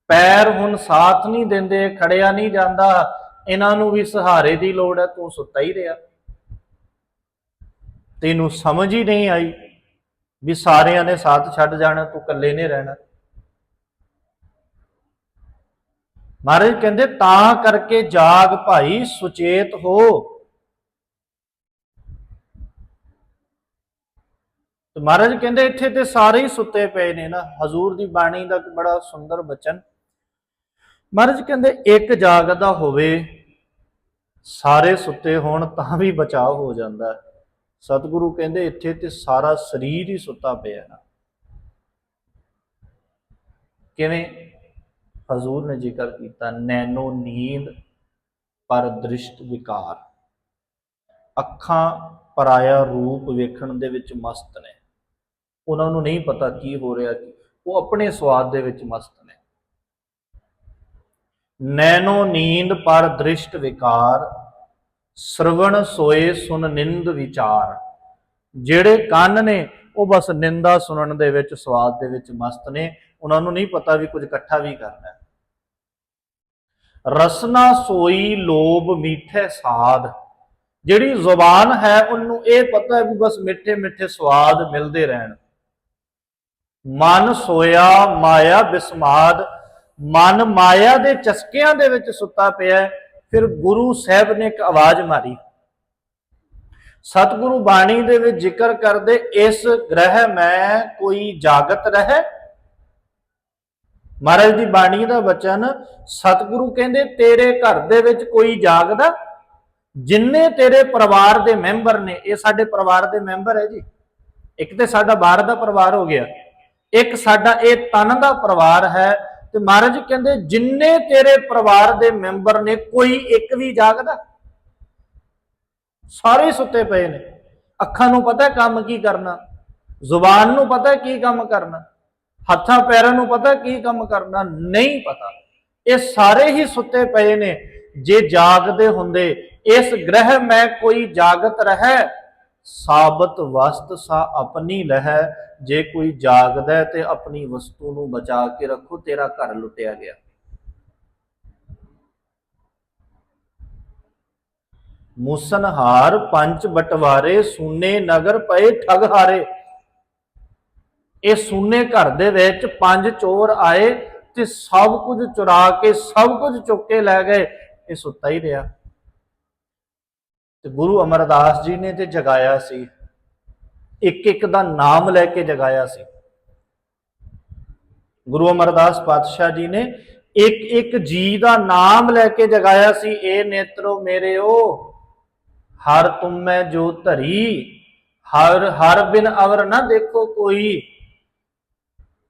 ਪੈਰ ਹੁਣ ਸਾਥ ਨਹੀਂ ਦਿੰਦੇ, ਖੜਿਆ ਨਹੀਂ ਜਾਂਦਾ। ਇਹਨਾਂ ਨੂੰ ਵੀ ਸਹਾਰੇ ਦੀ ਲੋੜ ਹੈ, ਤੂੰ ਸੁੱਤਾ ਹੀ ਰਿਹਾ। ਤੈਨੂੰ ਸਮਝ ਹੀ ਨਹੀਂ ਆਈ ਵੀ ਸਾਰਿਆਂ ਨੇ ਸਾਥ ਛੱਡ ਜਾਣਾ, ਤੂੰ ਇਕੱਲੇ ਨੇ ਰਹਿਣਾ। ਮਹਾਰਾਜ ਕਹਿੰਦੇ, ਤਾਂ ਕਰਕੇ ਜਾਗ ਭਾਈ, ਸੁਚੇਤ ਹੋ। ਤੇ ਮਹਾਰਾਜ ਕਹਿੰਦੇ, ਇੱਥੇ ਤੇ ਸਾਰੇ ਹੀ ਸੁੱਤੇ ਪਏ ਨੇ ਨਾ। ਹਜ਼ੂਰ ਦੀ ਬਾਣੀ ਦਾ ਬੜਾ ਸੁੰਦਰ ਬਚਨ। ਮਹਾਰਾਜ ਕਹਿੰਦੇ, ਇੱਕ ਜਾਗਦਾ ਹੋਵੇ, ਸਾਰੇ ਸੁੱਤੇ ਹੋਣ ਤਾਂ ਵੀ ਬਚਾਅ ਹੋ ਜਾਂਦਾ ਸਤਿਗੁਰੂ ਕਹਿੰਦੇ, ਇੱਥੇ ਤੇ ਸਾਰਾ ਸਰੀਰ ਹੀ ਸੁੱਤਾ ਪਿਆ ਨਾ। ਕਿਵੇਂ? ਹਜ਼ੂਰ ਨੇ ਜ਼ਿਕਰ ਕੀਤਾ, ਨੈਨੋ ਨੀਂਦ ਪਰ ਦ੍ਰਿਸ਼ਟ ਵਿਕਾਰ। ਅੱਖਾਂ ਪਰਾਇਆ ਰੂਪ ਵੇਖਣ ਦੇ ਵਿੱਚ ਮਸਤ ਨੇ। ਉਹਨਾਂ ਨੂੰ ਨਹੀਂ ਪਤਾ ਕੀ ਹੋ ਰਿਹਾ ਉਹ ਆਪਣੇ ਸਵਾਦ ਦੇ ਵਿੱਚ ਮਸਤ ਨੇ। ਨੈਨੋ ਨੀਂਦ ਪਰ ਦ੍ਰਿਸ਼ਟ ਵਿਕਾਰ, ਸਰਵਣ ਸੋਏ ਸੁਨ ਨਿੰਦ ਵਿਚਾਰ। ਜਿਹੜੇ ਕੰਨ ਨੇ, ਉਹ ਬਸ ਨਿੰਦਾ ਸੁਣਨ ਦੇ ਵਿੱਚ, ਸਵਾਦ ਦੇ ਵਿੱਚ ਮਸਤ ਨੇ। ਉਹਨਾਂ ਨੂੰ ਨਹੀਂ ਪਤਾ ਵੀ ਕੁਝ ਇਕੱਠਾ ਵੀ ਕਰਨਾ ਰਸਨਾ ਸੋਈ ਲੋਭ ਮੀਠੇ ਸਾਦ ਜਿਹੜੀ ਜ਼ੁਬਾਨ ਹੈ, ਉਹਨੂੰ ਇਹ ਪਤਾ ਹੈ ਵੀ ਬਸ ਮਿੱਠੇ ਮਿੱਠੇ ਸਵਾਦ ਮਿਲਦੇ ਰਹਿਣ। ਮਨ ਸੋਇਆ ਮਾਇਆ ਬਿਸਮਾਦ। ਮਨ ਮਾਇਆ ਦੇ ਚਸਕਿਆਂ ਦੇ ਵਿੱਚ ਸੁੱਤਾ ਪਿਆ ਫਿਰ ਗੁਰੂ ਸਾਹਿਬ ਨੇ ਇੱਕ ਆਵਾਜ਼ ਮਾਰੀ। ਸਤਿਗੁਰੂ ਬਾਣੀ ਦੇ ਵਿੱਚ ਜ਼ਿਕਰ ਕਰਦੇ, ਇਸ ਗ੍ਰਹਿ ਮੈਂ ਕੋਈ ਜਾਗਤ ਰਹਿ ਮਹਾਰਾਜ ਦੀ ਬਾਣੀ ਦਾ ਵਚਨ, ਸਤਿਗੁਰੂ ਕਹਿੰਦੇ, ਤੇਰੇ ਘਰ ਦੇ ਵਿੱਚ ਕੋਈ ਜਾਗਦਾ? ਜਿੰਨੇ ਤੇਰੇ ਪਰਿਵਾਰ ਦੇ ਮੈਂਬਰ ਨੇ, ਇਹ ਸਾਡੇ ਪਰਿਵਾਰ ਦੇ ਮੈਂਬਰ ਹੈ ਜੀ। ਇੱਕ ਤੇ ਸਾਡਾ ਬਾਹਰ ਦਾ ਪਰਿਵਾਰ ਹੋ ਗਿਆ, ਇੱਕ ਸਾਡਾ ਇਹ ਤਨ ਦਾ ਪਰਿਵਾਰ ਹੈ ਤੇ ਮਹਾਰਾਜ ਕਹਿੰਦੇ, ਜਿੰਨੇ ਤੇਰੇ ਪਰਿਵਾਰ ਦੇ ਮੈਂਬਰ ਨੇ, ਕੋਈ ਇੱਕ ਵੀ ਜਾਗਦਾ? ਸਾਰੇ ਸੁੱਤੇ ਪਏ ਨੇ। ਅੱਖਾਂ ਨੂੰ ਪਤਾ ਕੰਮ ਕੀ ਕਰਨਾ, ਜ਼ੁਬਾਨ ਨੂੰ ਪਤਾ ਕੀ ਕੰਮ ਕਰਨਾ। ਹੱਥਾਂ ਪੈਰਾਂ ਨੂੰ ਪਤਾ ਕੀ ਕੰਮ ਕਰਨਾ ਨਹੀਂ ਪਤਾ। ਇਹ ਸਾਰੇ ਹੀ ਸੁੱਤੇ ਪਏ ਨੇ। ਜੇ ਜਾਗਦੇ ਹੁੰਦੇ, ਇਸ ਗ੍ਰਹਿ ਮੈਂ ਕੋਈ ਜਾਗਤ ਰਹਿ। ਸਾਬਤ ਵਸਤ ਸਾ ਆਪਣੀ ਲਹਿ। ਜੇ ਕੋਈ ਜਾਗਦਾ ਤੇ ਆਪਣੀ ਵਸਤੂ ਨੂੰ ਬਚਾ ਕੇ ਰੱਖੋ, ਤੇਰਾ ਘਰ ਲੁੱਟਿਆ ਗਿਆ। ਮੁਸਨਹਾਰ ਪੰਜ ਬਟਵਾਰੇ, ਸੂਨੇ ਨਗਰ ਪਏ ਠਗ ਹਾਰੇ ਇਹ ਸੂਨੇ ਘਰ ਦੇ ਵਿੱਚ ਪੰਜ ਚੋਰ ਆਏ ਤੇ ਸਭ ਕੁਝ ਚੁਰਾ ਕੇ, ਸਭ ਕੁਝ ਚੁੱਕ ਕੇ ਲੈ ਗਏ। ਇਹ ਸੁੱਤਾ ਹੀ ਰਿਹਾ। ਤੇ ਗੁਰੂ ਅਮਰਦਾਸ ਜੀ ਨੇ ਤੇ ਜਗਾਇਆ ਸੀ। ਇੱਕ ਇੱਕ ਦਾ ਨਾਮ ਲੈ ਕੇ ਜਗਾਇਆ ਸੀ। ਗੁਰੂ ਅਮਰਦਾਸ ਪਾਤਸ਼ਾਹ ਜੀ ਨੇ ਇੱਕ ਇੱਕ ਜੀ ਦਾ ਨਾਮ ਲੈ ਕੇ ਜਗਾਇਆ ਸੀ। ਇਹ ਨੇਤਰੋ ਮੇਰਿਓ, ਹਰ ਤੁਮੈ ਜੋ ਧਰੀ ਹਰ ਹਰ ਬਿਨ ਅਵਰ ਨਾ ਦੇਖੋ ਕੋਈ।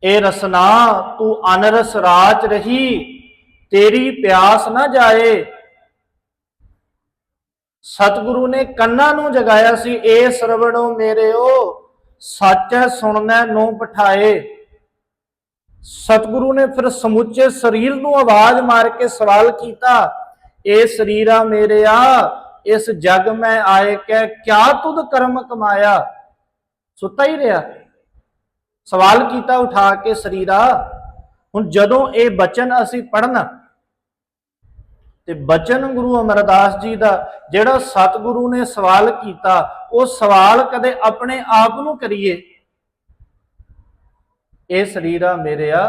ਇਹ ਰਸਨਾ, ਤੂੰ ਅਨਰਸ ਰਾਚ ਰਹੀ, ਤੇਰੀ ਪਿਆਸ ਨਾ ਜਾਏ। ਸਤਿਗੁਰੂ ਨੇ ਕੰਨਾਂ ਨੂੰ ਜਗਾਇਆ ਸੀ, ਏ ਸਰਵਣੋ ਮੇਰਿਓ, ਸੱਚ ਹੈ ਸੁਣਨਾ ਨੂੰ ਬਿਠਾਏ। ਸਤਿਗੁਰੂ ਨੇ ਫਿਰ ਸਮੁੱਚੇ ਸਰੀਰ ਨੂੰ ਆਵਾਜ਼ ਮਾਰ ਕੇ ਸਵਾਲ ਕੀਤਾ, ਏ ਸਰੀਰਾ ਮੇਰਿਆ, ਇਸ ਜਗ ਮੈਂ ਆਏ ਕਿ ਕਿਆ ਤੁਧ ਕਰਮ ਕਮਾਇਆ? ਸੁੱਤਾ ਹੀ ਰਿਹਾ। ਸਵਾਲ ਕੀਤਾ ਉਠਾ ਕੇ ਸਰੀਰਾ, ਹੁਣ ਜਦੋਂ ਇਹ ਬਚਨ ਅਸੀਂ ਪੜਨਾ ਤੇ ਬਚਨ ਗੁਰੂ ਅਮਰਦਾਸ ਜੀ ਦਾ ਜਿਹੜਾ ਸਤਿਗੁਰੂ ਨੇ ਸਵਾਲ ਕੀਤਾ, ਉਹ ਸਵਾਲ ਕਦੇ ਆਪਣੇ ਆਪ ਨੂੰ ਕਰੀਏ? ਇਹ ਸਰੀਰਾ ਮੇਰਿਆ,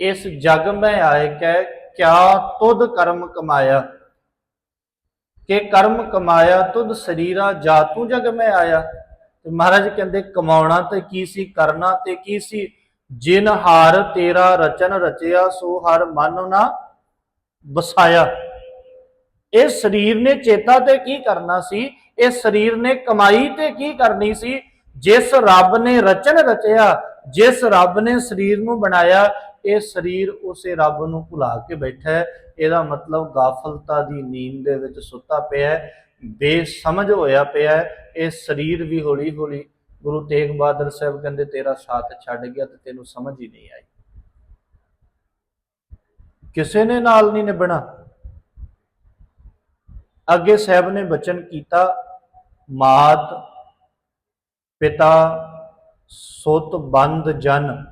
ਇਸ ਜਗ ਮੈਂ ਆਏ ਕੈ, ਕਿਆ ਤੁਧ ਕਰਮ ਕਮਾਇਆ? ਕਿ ਕਰਮ ਕਮਾਇਆ, ਤੁਧ ਸਰੀਰਾ ਜਾਤੂ ਜਗ ਮੈਂ ਆਇਆ? ਤੇ ਮਹਾਰਾਜ ਕਹਿੰਦੇ, ਕਮਾਉਣਾ ਤੇ ਕੀ ਸੀ, ਕਰਨਾ ਤੇ ਕੀ ਸੀ? ਜਿਨ ਹਾਰ ਤੇਰਾ ਰਚਨ ਰਚਿਆ, ਸੋ ਹਰ ਮਨ ਨਾ ਵਸਾਇਆ। ਇਹ ਸਰੀਰ ਨੇ ਚੇਤਾ ਤੇ ਕੀ ਕਰਨਾ ਸੀ? ਇਹ ਸਰੀਰ ਨੇ ਕਮਾਈ ਤੇ ਕੀ ਕਰਨੀ ਸੀ? ਜਿਸ ਰੱਬ ਨੇ ਰਚਨ ਰਚਿਆ, ਜਿਸ ਰੱਬ ਨੇ ਸਰੀਰ ਨੂੰ ਬਣਾਇਆ, ਇਹ ਸਰੀਰ ਉਸੇ ਰੱਬ ਨੂੰ ਭੁਲਾ ਕੇ ਬੈਠਾ ਹੈ। ਇਹਦਾ ਮਤਲਬ ਗਾਫਲਤਾ ਦੀ ਨੀਂਦ ਦੇ ਵਿੱਚ ਸੁੱਤਾ ਪਿਆ ਹੈ। ਬੇਸਮਝ ਹੋਇਆ ਪਿਆ ਹੈ, ਇਹ ਸਰੀਰ ਵੀ ਹੌਲੀ ਹੌਲੀ ਗੁਰੂ ਤੇਗ ਬਹਾਦਰ ਸਾਹਿਬ ਕਹਿੰਦੇ ਤੇਰਾ ਸਾਥ ਛੱਡ ਗਿਆ ਤੇ ਤੈਨੂੰ ਸਮਝ ਹੀ ਨਹੀਂ ਆਈ। ਕਿਸੇ ਨੇ ਨਾਲ ਨਹੀਂ ਨਿਭਣਾ। ਅੱਗੇ ਸਾਹਿਬ ਨੇ ਬਚਨ ਕੀਤਾ, ਮਾਤ ਪਿਤਾ ਸੁੱਤ ਬੰਦ ਜਨ।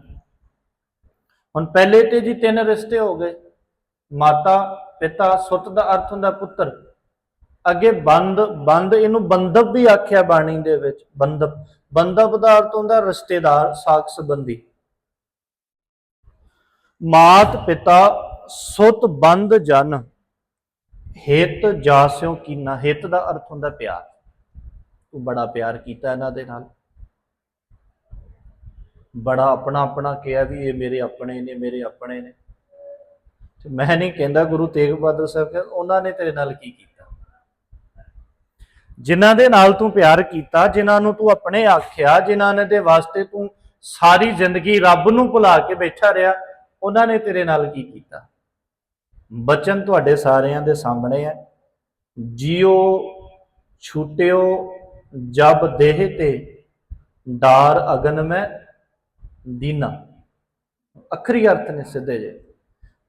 ਹੁਣ ਪਹਿਲੇ ਤੇ ਜੀ ਤਿੰਨ ਰਿਸ਼ਤੇ ਹੋ ਗਏ, ਮਾਤਾ ਪਿਤਾ ਸੁੱਤ ਦਾ ਅਰਥ ਹੁੰਦਾ ਪੁੱਤਰ। ਅੱਗੇ ਬੰਦ ਬੰਦ ਇਹਨੂੰ ਬੰਧਪ ਵੀ ਆਖਿਆ ਬਾਣੀ ਦੇ ਵਿੱਚ ਬੰਧਪ ਬੰਧਪ ਦਾ ਅਰਥ ਹੁੰਦਾ ਰਿਸ਼ਤੇਦਾਰ ਸਾਕ ਸੰਬੰਧੀ। ਮਾਤ ਪਿਤਾ ਸੁਤ ਬੰਦ ਜਨ, ਹਿਤ ਜਾਸਿਓ ਕੀਨਾ। ਹਿਤ ਦਾ ਅਰਥ ਹੁੰਦਾ ਪਿਆਰ। ਤੂੰ ਬੜਾ ਪਿਆਰ ਕੀਤਾ ਇਹਨਾਂ ਦੇ ਨਾਲ। ਬੜਾ ਆਪਣਾ ਆਪਣਾ ਕਿਹਾ ਵੀ ਇਹ ਮੇਰੇ ਆਪਣੇ ਨੇ, ਮੇਰੇ ਆਪਣੇ ਨੇ। ਤੇ ਮੈਂ ਨਹੀਂ ਕਹਿੰਦਾ ਗੁਰੂ ਤੇਗ ਬਹਾਦਰ ਸਾਹਿਬ ਕਹਿੰਦੇ ਉਹਨਾਂ ਨੇ ਤੇਰੇ ਨਾਲ ਕੀ ਕੀਤਾ। ਜਿਨ੍ਹਾਂ ਦੇ ਨਾਲ ਤੂੰ ਪਿਆਰ ਕੀਤਾ, ਜਿਨ੍ਹਾਂ ਨੂੰ ਤੂੰ ਆਪਣੇ ਆਖਿਆ, ਜਿਨ੍ਹਾਂ ਨੇ ਦੇ ਵਾਸਤੇ ਤੂੰ ਸਾਰੀ ਜ਼ਿੰਦਗੀ ਰੱਬ ਨੂੰ ਭੁਲਾ ਕੇ ਬੈਠਾ ਰਿਹਾ, ਉਹਨਾਂ ਨੇ ਤੇਰੇ ਨਾਲ ਕੀ ਕੀਤਾ? ਬਚਨ ਤੁਹਾਡੇ ਸਾਰਿਆਂ ਦੇ ਸਾਹਮਣੇ ਹੈ। ਜਿਉ ਛੁਟਿਓ, ਜਬ ਦੇਹ ਤੇ, ਡਾਰ ਅਗਨ ਮੈਂ, ਦੀਨਾ। ਅਖਰੀ ਅਰਥ ਨੇ ਸਿੱਧੇ ਜੇ।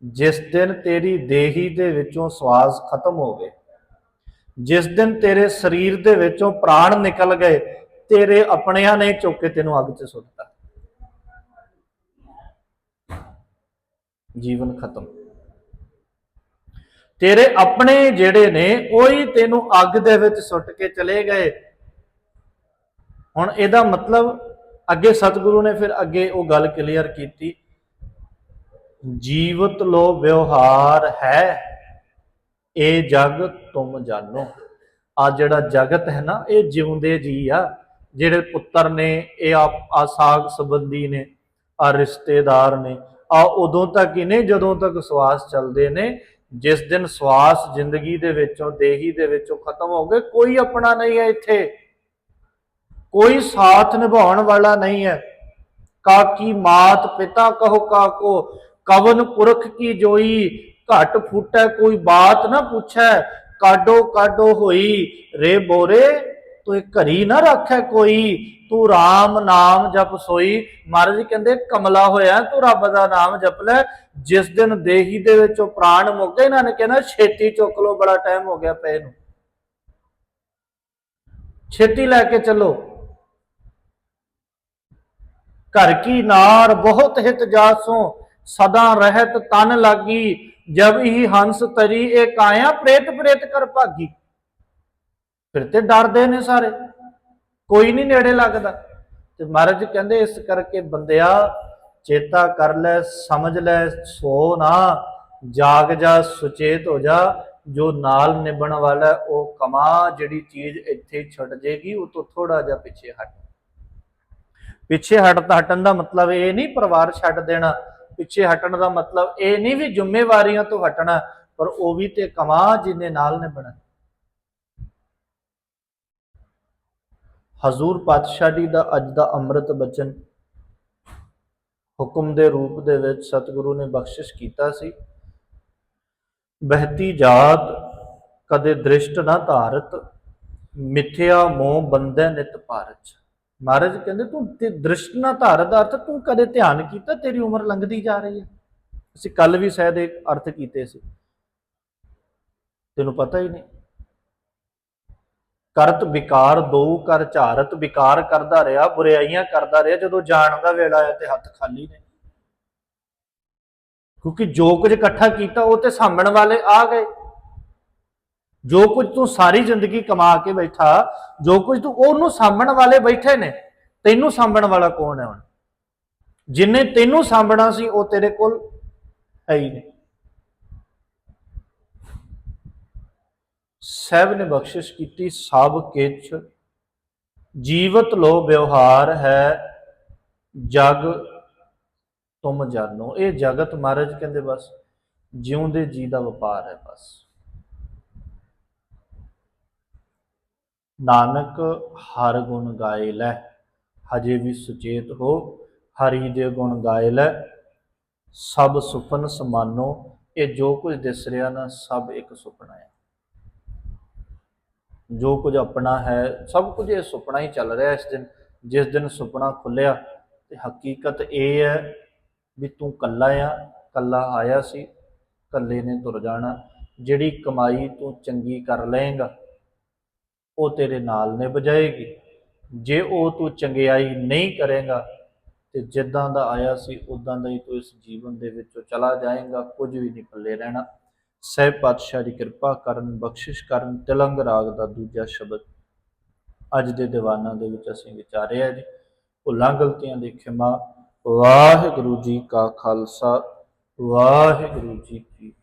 ਜਿਸ ਦਿਨ ਤੇਰੀ ਦੇਹੀ ਦੇ ਵਿੱਚੋਂ ਸਵਾਸ ਖਤਮ ਹੋ ਗਏ ਜਿਸ ਦਿਨ ਤੇਰੇ ਸਰੀਰ ਦੇ ਵਿੱਚੋਂ ਪ੍ਰਾਣ ਨਿਕਲ ਗਏ, ਤੇਰੇ ਆਪਣਿਆਂ ਨੇ ਚੁੱਕ ਕੇ ਤੈਨੂੰ ਅੱਗ 'ਚ ਸੁੱਟਤਾ। ਜੀਵਨ ਖਤਮ। ਤੇਰੇ ਆਪਣੇ ਜਿਹੜੇ ਨੇ, ਉਹੀ ਤੈਨੂੰ ਅੱਗ ਦੇ ਵਿੱਚ ਸੁੱਟ ਕੇ ਚਲੇ ਗਏ। ਹੁਣ ਇਹਦਾ ਮਤਲਬ, ਅੱਗੇ ਸਤਿਗੁਰੂ ਨੇ ਫਿਰ ਅੱਗੇ ਉਹ ਗੱਲ ਕਲੀਅਰ ਕੀਤੀ। ਜੀਵਤ ਲੋ ਵਿਵਹਾਰ ਹੈ। ਇਹ ਜਗ ਤੁਮ ਜਾਣੋ। ਆ ਜਿਹੜਾ ਜਗਤ ਹੈ ਨਾ, ਇਹ ਜਿਉਂਦੇ ਜੀ ਆ। ਜਿਹੜੇ ਪੁੱਤਰ ਨੇ, ਇਹ ਆ ਸਾਗ ਸੰਬੰਧੀ ਨੇ, ਆ ਰਿਸ਼ਤੇਦਾਰ ਨੇ, ਆ ਉਦੋਂ ਤੱਕ ਹੀ ਨਹੀਂ ਜਦੋਂ ਤੱਕ ਸਵਾਸ ਚੱਲਦੇ ਨੇ। ਜਿਸ ਦਿਨ ਸਵਾਸ ਜ਼ਿੰਦਗੀ ਦੇ ਵਿੱਚੋਂ, ਦੇਹੀ ਦੇ ਵਿੱਚੋਂ ਖਤਮ ਹੋ ਗਏ ਕੋਈ ਆਪਣਾ ਨਹੀਂ ਹੈ ਇੱਥੇ। ਕੋਈ ਸਾਥ ਨਿਭਾਉਣ ਵਾਲਾ ਨਹੀਂ ਹੈ। ਕਾਕੀ ਮਾਤ ਪਿਤਾ ਕਹੋ, ਕਾਕੋ, ਕਵਨ ਪੁਰਖ ਕੀ ਜੋਈ ਘਟ ਫੁੱਟੈ, ਕੋਈ ਬਾਤ ਨਾ ਪੁੱਛੈ ਕਾਡੋ ਕਾਡੋ ਹੋਈ। ਰੇ ਬੋਰੇ, ਤੂੰ ਘਰੀ ਨਾ ਰੱਖੈ ਕੋਈ। ਤੂੰ RAM ਨਾਮ ਜਪ ਸੋਈ। ਮਹਾਰਾਜ ਕਹਿੰਦੇ, ਕਮਲਾ ਹੋਇਆ, ਤੂੰ ਰੱਬ ਦਾ ਨਾਮ ਜਪ ਲੈ। ਜਿਸ ਦਿਨ ਦੇਹੀ ਦੇ ਵਿੱਚੋਂ ਪ੍ਰਾਣ ਮੁੱਕੇ ਇਹਨਾਂ ਨੇ ਕਹਿਣਾ ਛੇਤੀ ਚੁੱਕ ਲੋ ਬੜਾ ਟਾਈਮ ਹੋ ਗਿਆ ਪਏ ਨੂੰ। ਛੇਤੀ ਲੈ ਕੇ ਚੱਲੋ। ਘਰ ਕੀ ਨਾਰ ਬਹੁਤ ਹਿਤ ਜਾਸੋਂ, ਸਦਾ ਰਹਿਤ ਤਨ ਲਾਗੀ। ਜਬ ਹੀ ਹੰਸ ਤਰੀ ਇਹ ਕਾਇਆ, ਪ੍ਰੇਤ ਪ੍ਰੇਤ ਕਰ ਭਾਗੀ। ਫਿਰ ਤੇ ਡਰਦੇ ਨੇ ਸਾਰੇ। ਕੋਈ ਨਹੀਂ ਨੇੜੇ ਲੱਗਦਾ। ਤੇ ਮਹਾਰਾਜ ਕਹਿੰਦੇ, ਇਸ ਕਰਕੇ ਬੰਦਿਆ, ਚੇਤਾ ਕਰ ਲੈ, ਸਮਝ ਲੈ, ਸੋ ਨਾ, ਜਾਗ ਜਾ, ਸੁਚੇਤ ਹੋ ਜਾ। ਜੋ ਨਾਲ ਨਿਭਣ ਵਾਲਾ, ਉਹ ਕਮਾ, ਜਿਹੜੀ ਚੀਜ਼ ਇੱਥੇ ਛੱਡ ਛੁੱਟ ਜੇਗੀ, ਉਹ ਤੋਂ ਥੋੜਾ ਜਿਹਾ ਪਿੱਛੇ ਹਟ। ਪਿੱਛੇ ਹਟਦਾ ਹਟਣ ਦਾ ਮਤਲਬ ਇਹ ਨਹੀਂ, ਪਰਿਵਾਰ ਛੱਡ ਦੇਣਾ। ਪਿੱਛੇ ਹਟਣ ਦਾ ਮਤਲਬ ਇਹ ਨਹੀਂ ਵੀ ਜ਼ਿੰਮੇਵਾਰੀਆਂ ਤੋਂ ਹਟਣਾ, ਪਰ ਉਹ ਵੀ ਤੇ ਕਮਾ ਜਿਹਨੇ ਨਾਲ ਨਿਭਣਾ। ਹਜ਼ੂਰ ਪਾਤਸ਼ਾਹੀ ਦਾ ਅੱਜ ਦਾ ਅੰਮ੍ਰਿਤ ਬਚਨ ਹੁਕਮ ਦੇ ਰੂਪ ਦੇ ਵਿੱਚ ਸਤਿਗੁਰੂ ਨੇ ਬਖਸ਼ਿਸ਼ ਕੀਤਾ ਸੀ। ਬਹਿਤੀ ਜਾਤ ਕਦੇ ਦ੍ਰਿਸ਼ਟ ਨਾ ਧਾਰਤ, ਮਿਥਿਆ ਮੋਹ ਬੰਧੈ ਨਿਤ ਭਾਰਤ। ਮਹਾਰਾਜ ਕਹਿੰਦੇ, ਤੂੰ ਤੇ ਦ੍ਰਿਸ਼ਟ ਨਾ ਧਾਰਤ ਦਾ ਅਰਥ ਤੂੰ ਕਦੇ ਧਿਆਨ ਕੀਤਾ? ਤੇਰੀ ਉਮਰ ਲੰਘਦੀ ਜਾ ਰਹੀ ਹੈ। ਅਸੀਂ ਕੱਲ ਵੀ ਸ਼ਾਇਦ ਇਹ ਅਰਥ ਕੀਤੇ ਸੀ। ਤੈਨੂੰ ਪਤਾ ਹੀ ਨਹੀਂ। ਕਰਤ ਵਿਕਾਰ ਦੋ ਕਰ ਝਾਰਤ, ਵਿਕਾਰ ਕਰਦਾ ਰਿਹਾ, ਬੁਰਾਈਆਂ ਕਰਦਾ ਰਿਹਾ, ਜਦੋਂ ਜਾਣ ਦਾ ਵੇਲਾ ਆਇਆ ਤੇ ਹੱਥ ਖਾਲੀ ਨੇ ਕਿਉਂਕਿ ਜੋ ਕੁਝ ਇਕੱਠਾ ਕੀਤਾ, ਉਹ ਤੇ ਸਾਂਭਣ ਵਾਲੇ ਆ ਗਏ। ਜੋ ਕੁਝ ਤੂੰ ਸਾਰੀ ਜ਼ਿੰਦਗੀ ਕਮਾ ਕੇ ਬੈਠਾ, ਜੋ ਕੁਝ ਤੂੰ ਉਹਨੂੰ ਸਾਂਭਣ ਵਾਲੇ ਬੈਠੇ ਨੇ, ਤੈਨੂੰ ਸਾਂਭਣ ਵਾਲਾ ਕੌਣ ਹੈ ਹੁਣ? ਜਿਨੇ ਤੈਨੂੰ ਸਾਂਭਣਾ ਸੀ, ਉਹ ਤੇਰੇ ਕੋਲ ਹੈ ਹੀ ਨਹੀਂ। ਸਹਿਬ ਨੇ ਬਖਸ਼ਿਸ਼ ਕੀਤੀ, ਸਭ ਕਿਛ ਜੀਵਤ ਲੋ ਵਿਵਹਾਰ ਹੈ, ਜਗ ਤੁਮ ਜਾਨੋ। ਇਹ ਜਗਤ ਮਹਾਰਾਜ ਕਹਿੰਦੇ ਬਸ, ਜਿਉਂਦੇ ਜੀ ਦਾ ਵਪਾਰ ਹੈ ਬਸ। ਨਾਨਕ ਹਰ ਗੁਣ ਗਾਏ ਲੈ, ਹਜੇ ਵੀ ਸੁਚੇਤ ਹੋ, ਹਰੀ ਦੇ ਗੁਣ ਗਾਏ ਲੈ। ਸਭ ਸੁਪਨ ਸਮਾਨੋ, ਇਹ ਜੋ ਕੁਝ ਦਿਸ ਰਿਹਾ ਨਾ, ਸਭ ਇੱਕ ਸੁਪਨਾ ਹੈ। ਜੋ ਕੁਝ ਆਪਣਾ ਹੈ, ਸਭ ਕੁਝ ਇਹ ਸੁਪਨਾ ਹੀ ਚੱਲ ਰਿਹਾ ਇਸ ਦਿਨ। ਜਿਸ ਦਿਨ ਸੁਪਨਾ ਖੁੱਲਿਆ ਤੇ ਹਕੀਕਤ ਇਹ ਹੈ ਵੀ ਤੂੰ ਕੱਲਾ ਆ ਕੱਲਾ ਆਇਆ ਸੀ ਕੱਲੇ ਨੇ ਤੁਰ ਜਾਣਾ। ਜਿਹੜੀ ਕਮਾਈ ਤੂੰ ਚੰਗੀ ਕਰ ਲਏਗਾ ਉਹ ਤੇਰੇ ਨਾਲ ਨਿਭ ਜਾਏਗੀ। ਜੇ ਉਹ ਤੂੰ ਚੰਗਿਆਈ ਨਹੀਂ ਕਰੇਗਾ ਤੇ ਜਿੱਦਾਂ ਦਾ ਆਇਆ ਸੀ ਉਦਾਂ ਦਾ ਹੀ ਤੂੰ ਇਸ ਜੀਵਨ ਦੇ ਵਿੱਚੋਂ ਚਲਾ ਜਾਏਗਾ, ਕੁਝ ਵੀ ਨਹੀਂ ਪੱਲੇ ਰਹਿਣਾ। ਸਹਿਬ ਪਾਤਸ਼ਾਹ ਦੀ ਕਿਰਪਾ ਕਰਨ, ਬਖਸ਼ਿਸ਼ ਕਰਨ, ਤਿਲੰਗ ਰਾਗ ਦਾ ਦੂਜਾ ਸ਼ਬਦ ਅੱਜ ਦੇ ਦੀਵਾਨਾਂ ਦੇ ਵਿੱਚ ਅਸੀਂ ਵਿਚਾਰਿਆ ਜੀ। ਭੁੱਲਾਂ ਗਲਤੀਆਂ ਦੀ ਖਿਮਾ, ਵਾਹਿਗੁਰੂ ਜੀ ਕਾ ਖਾਲਸਾ, ਵਾਹਿਗੁਰੂ ਜੀ ਕੀ